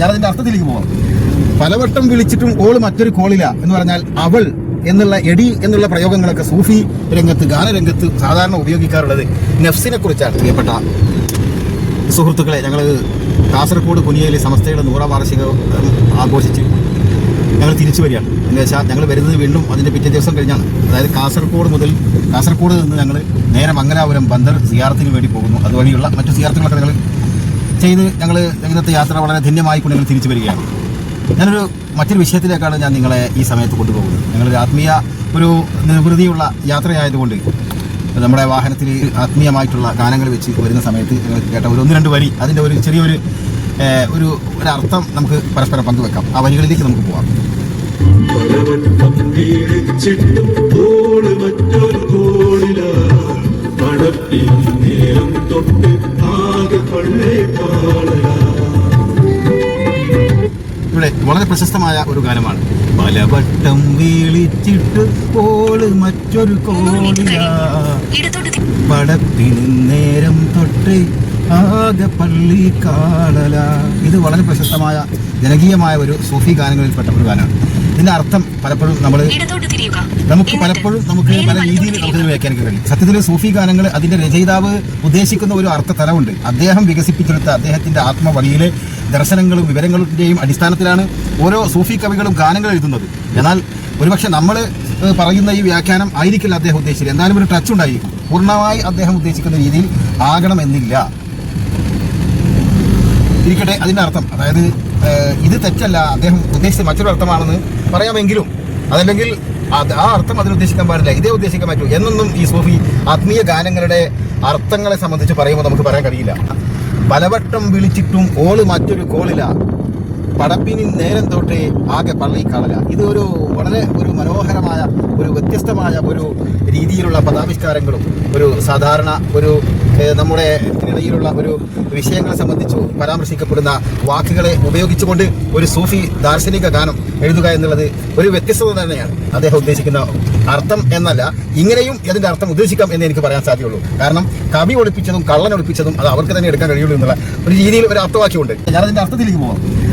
ഞാനതിന്റെ അർത്ഥത്തിലേക്ക് പോവാം. പലവട്ടം വിളിച്ചിട്ടും ഓൾ മറ്റൊരു കോളില്ല എന്ന് പറഞ്ഞാൽ അവൾ എന്നുള്ള എടി എന്നുള്ള പ്രയോഗങ്ങളൊക്കെ സൂഫി രംഗത്ത് ഗാനരംഗത്ത് സാധാരണ ഉപയോഗിക്കാറുള്ളത് നഫ്സിനെ കുറിച്ചാണ് പ്രിയപ്പെട്ട സുഹൃത്തുക്കളെ. ഞങ്ങൾ കാസർഗോഡ് കുനിയയിലെ സമസ്തയുടെ നൂറാം വാർഷികം ആഘോഷിച്ച് ഞങ്ങൾ തിരിച്ചു വരികയാണ്. എന്ന് വെച്ചാൽ ഞങ്ങൾ വരുന്നത് വീണ്ടും അതിന്റെ പിറ്റേ ദിവസം കഴിഞ്ഞാണ്. അതായത് കാസർഗോഡ് മുതൽ കാസർഗോഡ് നിന്ന് ഞങ്ങൾ നേരെ മംഗലാപുരം ബന്ദർ സിയാർത്തിന് വേണ്ടി പോകുന്നു. അതുവഴിയുള്ള മറ്റു സിയാർത്തുകളൊക്കെ ഞങ്ങൾ ചെയ്ത് ഞങ്ങൾ ഇന്നത്തെ യാത്ര വളരെ ധന്യമായിക്കൊണ്ട് ഞങ്ങൾ തിരിച്ചു വരികയാണ്. ഞാനൊരു മറ്റൊരു വിഷയത്തിലേക്കാണ് ഞാൻ നിങ്ങളെ ഈ സമയത്ത് കൊണ്ടുപോകുന്നത്. ഞങ്ങളൊരു ആത്മീയ ഒരു നിർവൃതിയുള്ള യാത്രയായതുകൊണ്ട് നമ്മുടെ വാഹനത്തിൽ ആത്മീയമായിട്ടുള്ള ഗാനങ്ങൾ വെച്ച് വരുന്ന സമയത്ത് ഞങ്ങൾ കേട്ട ഒരു ഒന്ന് രണ്ട് വരി അതിന്റെ ഒരു ചെറിയൊരു ഒരു ഒരു അർത്ഥം നമുക്ക് പരസ്പരം പങ്കുവെക്കാം. ആ വരികളിലേക്ക് നമുക്ക് പോവാം. ഇവിടെ വളരെ പ്രശസ്തമായ ഒരു ഗാനമാണ്. പലവട്ടം വീളിച്ചിട്ട് കോൾ മറ്റൊരു കോളിയാ നേരം തൊട്ട് ആകെ പള്ളി കാണല. ഇത് വളരെ പ്രശസ്തമായ ജനകീയമായ ഒരു സൂഫി ഗാനങ്ങളിൽപ്പെട്ട ഒരു ഗാനമാണ്. ഇതിന്റെ അർത്ഥം പലപ്പോഴും നമ്മൾ നമുക്ക് പലപ്പോഴും നമുക്ക് പല രീതിയിൽ നമുക്ക്. വ്യാഖ്യാനിക്കാൻ കഴിയും. സത്യത്തിൽ സൂഫി ഗാനങ്ങൾ അതിന്റെ രചയിതാവ് ഉദ്ദേശിക്കുന്ന ഒരു അർത്ഥതലമുണ്ട് അദ്ദേഹം വികസിപ്പിച്ചെടുത്ത അദ്ദേഹത്തിന്റെ ആത്മവഴിയിലെ ദർശനങ്ങളും വിവരങ്ങളുടെയും അടിസ്ഥാനത്തിലാണ് ഓരോ സൂഫി കവികളും ഗാനങ്ങൾ എഴുതുന്നത്. എന്നാൽ ഒരുപക്ഷെ നമ്മൾ പറയുന്ന ഈ വ്യാഖ്യാനം ആയിരിക്കില്ല അദ്ദേഹം ഉദ്ദേശിച്ചത്. എന്തായാലും ഒരു ടച്ച് ഉണ്ടായിരിക്കും പൂർണമായി അദ്ദേഹം ഉദ്ദേശിക്കുന്ന രീതിയിൽ ആകണമെന്നില്ല ഇരിക്കട്ടെ അതിന്റെ അർത്ഥം. അതായത് ഇത് തെറ്റല്ല. അദ്ദേഹം ഉദ്ദേശിച്ച മറ്റൊരു അർത്ഥമാണെന്ന് പറയാമെങ്കിലും അതല്ലെങ്കിൽ അത് ആ അർത്ഥം അതിന് ഉദ്ദേശിക്കാൻ പാടില്ല. ഇതേ ഉദ്ദേശിക്കാൻ പറ്റൂ. എന്നൊന്നും ഈ സൂഫി ആത്മീയ ഗാനങ്ങളുടെ അർത്ഥങ്ങളെ സംബന്ധിച്ച് പറയുമ്പോൾ നമുക്ക് പറയാൻ കഴിയില്ല. പലവട്ടം വിളിച്ചിട്ടും ഓൾ മറ്റൊരു കോളില. പടപ്പിനി നേരം തൊട്ടേ ആകെ പള്ളി കാണല ഇത് ഒരു വളരെ ഒരു മനോഹരമായ ഒരു വ്യത്യസ്തമായ ഒരു രീതിയിലുള്ള പദാവിഷ്കാരങ്ങളും ഒരു സാധാരണ ഒരു നമ്മുടെ ഇടയിലുള്ള ഒരു വിഷയങ്ങളെ സംബന്ധിച്ചു പരാമർശിക്കപ്പെടുന്ന വാക്കുകളെ ഉപയോഗിച്ചുകൊണ്ട് ഒരു സൂഫി ദാർശനിക ഗാനം എഴുതുക എന്നുള്ളത് ഒരു വ്യത്യസ്തത തന്നെയാണ്. അദ്ദേഹം ഉദ്ദേശിക്കുന്ന അർത്ഥം എന്നല്ല ഇങ്ങനെയും അതിന്റെ അർത്ഥം ഉദ്ദേശിക്കാം എന്ന് എനിക്ക് പറയാൻ സാധ്യതയുള്ളൂ. കാരണം കവി ഒളിപ്പിച്ചതും കള്ളൻ ഒളിപ്പിച്ചതും അത് അവർക്ക് തന്നെ എടുക്കാൻ കഴിയുള്ളൂ എന്നുള്ള ഒരു രീതിയിൽ ഒരു അർത്ഥവാക്യമുണ്ട്. ഞാനതിന്റെ അർത്ഥത്തിലേക്ക് പോവാം.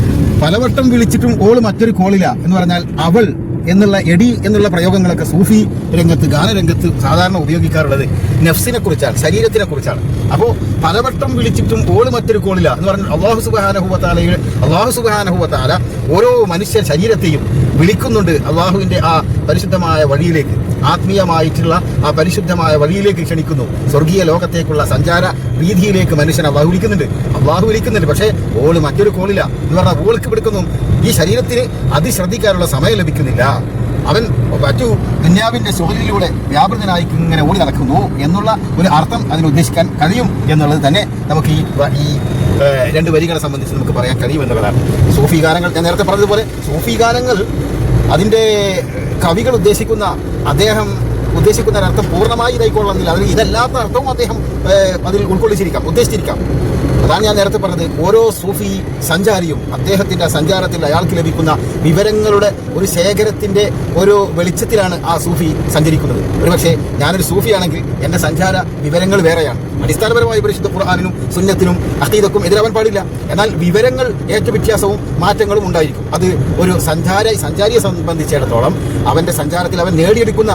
പലവട്ടം വിളിച്ചിട്ടും ഓൾ മറ്റൊരു കോളില്ല എന്ന് പറഞ്ഞാൽ അവൾ എന്നുള്ള എടി എന്നുള്ള പ്രയോഗങ്ങളൊക്കെ സൂഫി രംഗത്ത് ഗാനരംഗത്ത് സാധാരണ ഉപയോഗിക്കാറുള്ളത് നെഫ്സിനെ കുറിച്ചാണ് ശരീരത്തിനെ കുറിച്ചാണ്. അപ്പോൾ പലവട്ടം വിളിച്ചിട്ടും ഓൾ മറ്റൊരു കോളില്ല എന്ന് പറഞ്ഞാൽ അള്ളാഹു സുബാനഹുബത്താലയിൽ അള്ളാഹു സുബാനഹുബത്താല ഓരോ മനുഷ്യ ശരീരത്തെയും വിളിക്കുന്നുണ്ട് അള്ളാഹുവിന്റെ ആ പരിശുദ്ധമായ വഴിയിലേക്ക്. ആത്മീയമായിട്ടുള്ള ആ പരിശുദ്ധമായ വഴിയിലേക്ക് ക്ഷണിക്കുന്നു. സ്വർഗീയ ലോകത്തേക്കുള്ള സഞ്ചാര രീതിയിലേക്ക് മനുഷ്യനെ അള്ളാഹു വിളിക്കുന്നുണ്ട്. പക്ഷേ ഓൾ മറ്റൊരു കോളില്ല എന്ന് പറഞ്ഞാൽ ഓൾക്ക് പിടിക്കുന്നു ഈ ശരീരത്തിന് അതിശ്രദ്ധിക്കാനുള്ള സമയം ലഭിക്കുന്നില്ല. അവൻ മറ്റു ദുന്യാവിന്റെ സുഹൃത്തിലൂടെ വ്യാപൃതനായി ഇങ്ങനെ ഓടി നടക്കുന്നു എന്നുള്ള ഒരു അർത്ഥം അതിന് ഉദ്ദേശിക്കാൻ കഴിയും എന്നുള്ളത് തന്നെ നമുക്ക് ഈ ഈ രണ്ട് വരികളെ സംബന്ധിച്ച് നമുക്ക് പറയാൻ കഴിയും എന്നുള്ളതാണ്. സൂഫി ഗാനങ്ങൾ ഞാൻ നേരത്തെ പറഞ്ഞതുപോലെ സൂഫി ഗാനങ്ങൾ അതിന്റെ കവികൾ ഉദ്ദേശിക്കുന്ന അദ്ദേഹം ഉദ്ദേശിക്കുന്ന അർത്ഥം പൂർണമായി ഇതായിക്കൊള്ളുന്നില്ല അതിൽ ഇതല്ലാത്ത അർത്ഥവും അദ്ദേഹം അതിൽ ഉൾക്കൊള്ളിച്ചിരിക്കാം ഉദ്ദേശിച്ചിരിക്കാം. അതാണ് ഞാൻ നേരത്തെ പറഞ്ഞത്. ഓരോ സൂഫി സഞ്ചാരിയും അദ്ദേഹത്തിന്റെ സഞ്ചാരത്തിൽ അയാൾക്ക് ലഭിക്കുന്ന വിവരങ്ങളുടെ ഒരു ശേഖരത്തിന്റെ ഒരു വെളിച്ചത്തിലാണ് ആ സൂഫി സഞ്ചരിക്കുന്നത്. ഒരുപക്ഷെ ഞാനൊരു സൂഫിയാണെങ്കിൽ എന്റെ സഞ്ചാര വിവരങ്ങൾ വേറെയാണ്. അടിസ്ഥാനപരമായി പരിശുദ്ധ ഖുർആാനിനും സുന്നത്തിനും അഹീദക്കും എതിരാവാൻ പാടില്ല. എന്നാൽ വിവരങ്ങൾ ഏറ്റവ്യത്യാസവും മാറ്റങ്ങളും ഉണ്ടായിരിക്കും. അത് ഒരു സഞ്ചാര സഞ്ചാരിയെ സംബന്ധിച്ചിടത്തോളം അവന്റെ സഞ്ചാരത്തിൽ അവൻ നേടിയെടുക്കുന്ന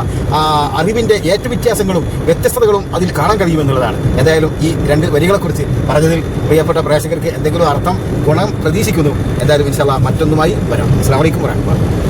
അറിവിന്റെ അറിവിന്റെ ഏറ്റവ്യത്യാസങ്ങളും വ്യത്യസ്തതകളും അതിൽ കാണാൻ കഴിയുമെന്നുള്ളതാണ്. ഏതായാലും ഈ രണ്ട് വരികളെക്കുറിച്ച് പറഞ്ഞതിൽ പ്രിയപ്പെട്ട പ്രേക്ഷകർക്ക് എന്തെങ്കിലും അർത്ഥം ഗുണം പ്രതീക്ഷിക്കുന്നു. എന്തായാലും ഇൻഷാല്ല മറ്റൊന്നുമായി വരാം. അസ്സാം വലൈക്കും വരാം